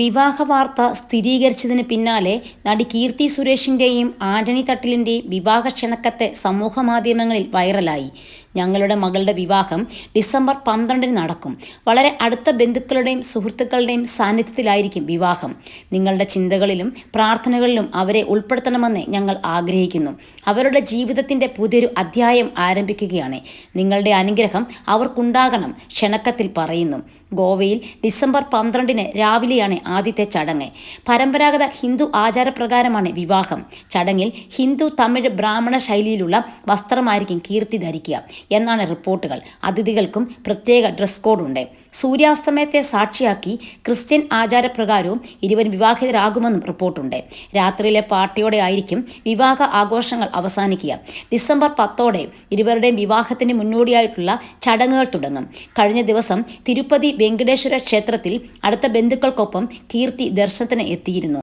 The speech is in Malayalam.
വിവാഹ വാർത്ത സ്ഥിരീകരിച്ചതിന് പിന്നാലെ നടി കീർത്തി സുരേഷിന്റെയും ആന്റണി തട്ടിലിന്റെയും വിവാഹ ക്ഷണക്കത്ത് സമൂഹമാധ്യമങ്ങളിൽ വൈറലായി. ഞങ്ങളുടെ മകളുടെ വിവാഹം ഡിസംബർ പന്ത്രണ്ടിന് നടക്കും. വളരെ അടുത്ത ബന്ധുക്കളുടെയും സുഹൃത്തുക്കളുടെയും സാന്നിധ്യത്തിലായിരിക്കും വിവാഹം. നിങ്ങളുടെ ചിന്തകളിലും പ്രാർത്ഥനകളിലും അവരെ ഉൾപ്പെടുത്തണമെന്ന് ഞങ്ങൾ ആഗ്രഹിക്കുന്നു. അവരുടെ ജീവിതത്തിന്റെ പുതിയൊരു അധ്യായം ആരംഭിക്കുകയാണ്. നിങ്ങളുടെ അനുഗ്രഹം അവർക്കുണ്ടാകണം ക്ഷണക്കത്തിൽ പറയുന്നു. ഗോവയിൽ ഡിസംബർ പന്ത്രണ്ടിന് രാവിലെയാണ് ആദ്യത്തെ ചടങ്ങ്. പരമ്പരാഗത ഹിന്ദു ആചാരപ്രകാരമാണ് വിവാഹം. ചടങ്ങിൽ ഹിന്ദു തമിഴ് ബ്രാഹ്മണ ശൈലിയിലുള്ള വസ്ത്രമായിരിക്കും കീർത്തി ധരിക്കുക. എന്നാണ് റിപ്പോർട്ടുകൾ. അതിഥികൾക്കും പ്രത്യേക ഡ്രസ് കോഡുണ്ട്. സൂര്യാസ്തമയത്തെ സാക്ഷിയാക്കി ക്രിസ്ത്യൻ ആചാരപ്രകാരവും ഇരുവരും വിവാഹിതരാകുമെന്നും റിപ്പോർട്ടുണ്ട്. രാത്രിയിലെ പാർട്ടിയോടെ ആയിരിക്കും വിവാഹ ആഘോഷങ്ങൾ അവസാനിക്കുക. ഡിസംബർ പത്തോടെ ഇരുവരുടെയും വിവാഹത്തിന് മുന്നോടിയായിട്ടുള്ള ചടങ്ങുകൾ തുടങ്ങും. കഴിഞ്ഞ ദിവസം തിരുപ്പതി വെങ്കടേശ്വര ക്ഷേത്രത്തിൽ അടുത്ത ബന്ധുക്കൾക്കൊപ്പം കീർത്തി ദർശനത്തിന് എത്തിയിരുന്നു.